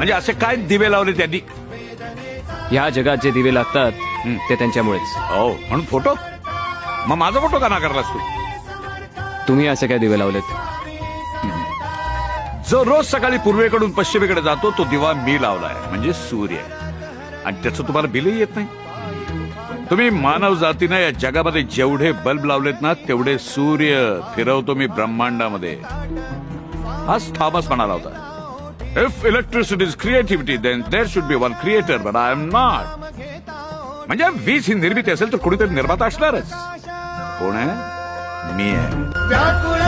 म्हणजे असे काय दिवे लावले त्यांनी? ह्या जगात जे दिवे लागतात ते त्यांच्यामुळेच. हो म्हणून फोटो? मग माझा फोटो का नाकारलास तू? तुम्ही असे काय दिवे लावलेत? जो रोज सकाळी पूर्वेकडून पश्चिमेकडे जातो तो दिवा मी लावलाय म्हणजे सूर्य आणि त्याचं तुम्हाला बिलही येत नाही? तुम्ही मानव जातीनं या जगामध्ये जेवढे बल्ब लावलेत ना तेवढे सूर्य फिरवतो मी ब्रह्मांडामध्ये. हाच थॉमस म्हणाला होता if electricity is creativity then there should be one creator but I am not म्हणजे वीज ही निर्मिती असेल तर कोणीतरी निर्माता असणारच कोण आहे मी आहे व्याकुळ